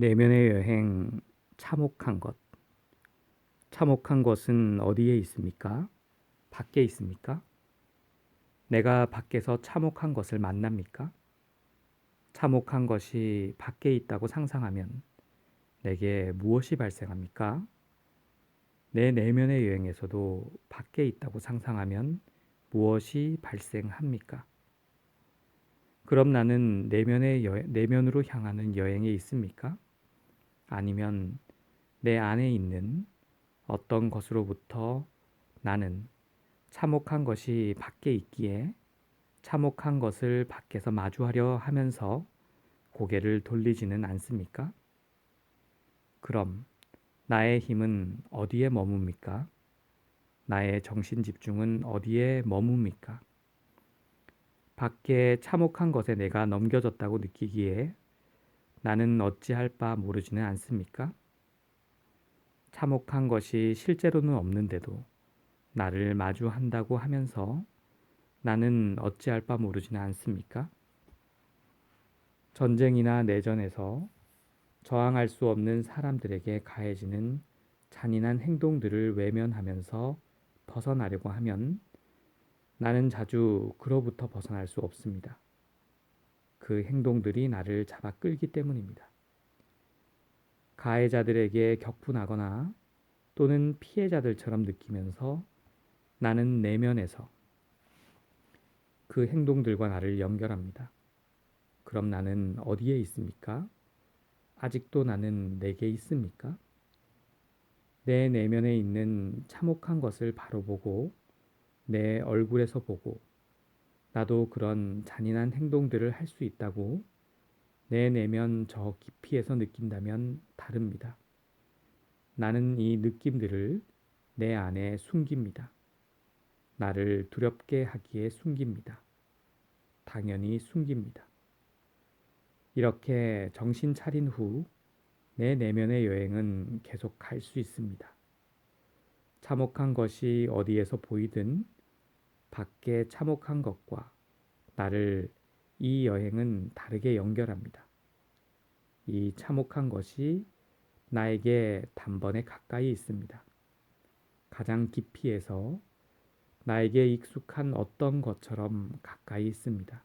내면의 여행 참혹한 것. 참혹한 것은 어디에 있습니까? 밖에 있습니까? 내가 밖에서 참혹한 것을 만납니까? 참혹한 것이 밖에 있다고 상상하면 내게 무엇이 발생합니까? 내 내면의 여행에서도 밖에 있다고 상상하면 무엇이 발생합니까? 그럼 나는 내면의 여, 내면으로 향하는 여행에 있습니까? 아니면 내 안에 있는 어떤 것으로부터 나는 참혹한 것이 밖에 있기에 참혹한 것을 밖에서 마주하려 하면서 고개를 돌리지는 않습니까? 그럼 나의 힘은 어디에 머뭅니까? 나의 정신 집중은 어디에 머뭅니까? 밖에 참혹한 것에 내가 넘겨졌다고 느끼기에 나는 어찌할 바 모르지는 않습니까? 참혹한 것이 실제로는 없는데도 나를 마주한다고 하면서 나는 어찌할 바 모르지는 않습니까? 전쟁이나 내전에서 저항할 수 없는 사람들에게 가해지는 잔인한 행동들을 외면하면서 벗어나려고 하면 나는 자주 그로부터 벗어날 수 없습니다. 그 행동들이 나를 잡아 끌기 때문입니다. 가해자들에게 격분하거나 또는 피해자들처럼 느끼면서 나는 내면에서 그 행동들과 나를 연결합니다. 그럼 나는 어디에 있습니까? 아직도 나는 내게 있습니까? 내 내면에 있는 참혹한 것을 바로 보고 내 얼굴에서 보고 나도 그런 잔인한 행동들을 할 수 있다고 내 내면 저 깊이에서 느낀다면 다릅니다. 나는 이 느낌들을 내 안에 숨깁니다. 나를 두렵게 하기에 숨깁니다. 당연히 숨깁니다. 이렇게 정신 차린 후 내 내면의 여행은 계속 갈수 있습니다. 참혹한 것이 어디에서 보이든 밖에 참혹한 것과 나를 이 여행은 다르게 연결합니다. 이 참혹한 것이 나에게 단번에 가까이 있습니다. 가장 깊이에서 나에게 익숙한 어떤 것처럼 가까이 있습니다.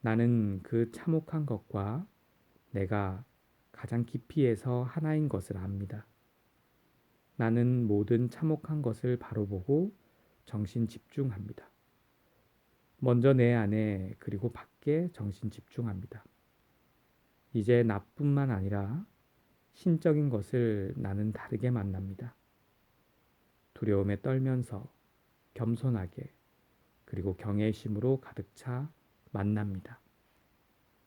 나는 그 참혹한 것과 내가 가장 깊이에서 하나인 것을 압니다. 나는 모든 참혹한 것을 바로 보고 정신 집중합니다. 먼저 내 안에 그리고 밖에 정신 집중합니다. 이제 나뿐만 아니라 신적인 것을 나는 다르게 만납니다. 두려움에 떨면서 겸손하게 그리고 경외심으로 가득 차 만납니다.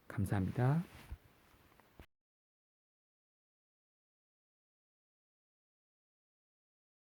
감사합니다.